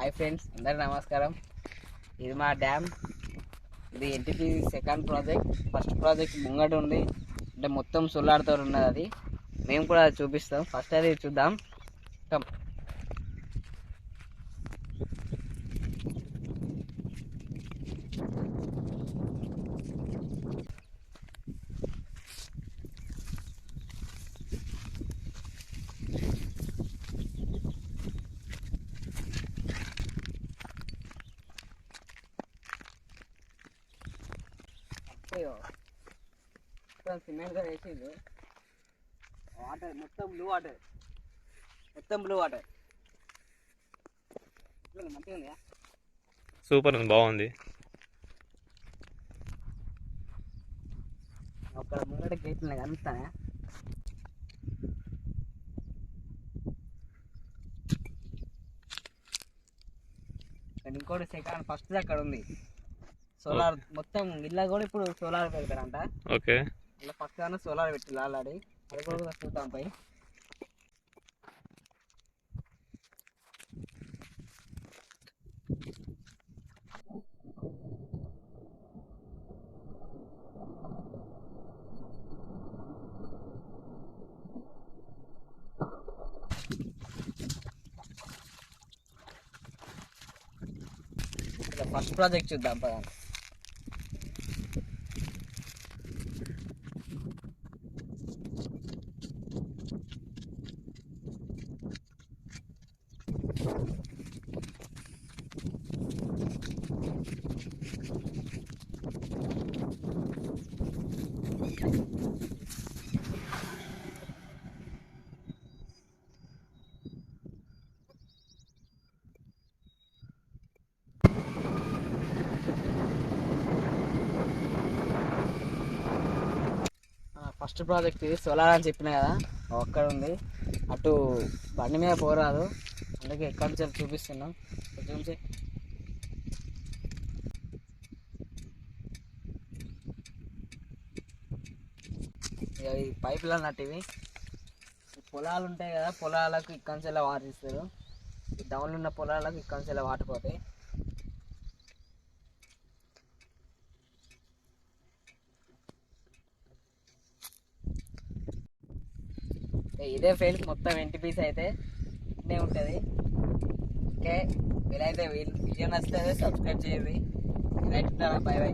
Hi friends అందరి నమస్కారం. ఇది మా డ్యామ్. ఇది NTP second project. First project ముంగట ఉంది. అంటే మొత్తం సుల్లాడుతో ఉన్నది అది. మేము కూడా అది చూపిస్తాం. ఫస్ట్ అది చూద్దాం. మొత్తం సిమెంట్తో వేసిండు వాటర్ మొత్తం బ్లూ వాటర్ మొత్తం బ్లూ వాటర్ మంచిగా ఉందా సూపర్ ఉంది బాగుంది. అక్కడ ముంగట గేట్ ఉన్నాయి కనిపిస్తానే. ఇంకోటి సెకండ్ ఫస్ట్ అక్కడ ఉంది. సోలార్ మొత్తం ఇళ్ళ కూడా ఇప్పుడు సోలార్ పెడతారంట. ఓకే. ఇలా ఫస్ట్ దాన్ని సోలార్ పెట్టిల్లు ఆల్రెడీ. అది కూడా చూద్దాం పై ఫస్ట్ ప్రాజెక్ట్ చూద్దాం పద ఫస్ట్ ప్రాజెక్ట్ ఇది సోలార్ అని చెప్పిన కదా ఒక్కడ ఉంది. అటు బండి మీద పోరాదు. అందుకే ఎక్కడి చూపిస్తున్నాం. చూసి ఇక ఈ పైపులు అన్నట్టు పొలాలు ఉంటాయి కదా పొలాలకు ఇక్కడి నుంచి వాటర్ ఇస్తారు. డౌన్ డౌన్లో ఉన్న పొలాలకు ఇక్కడి నుంచి వాటర్ పోతాయి. ఇదే ఫ్రెండ్స్ మొత్తం ఎన్టీపీస్ అయితే ఇదే ఉంటుంది. ఓకే వీలైతే వీడియో నచ్చితే సబ్స్క్రైబ్ చేయండి. Right by by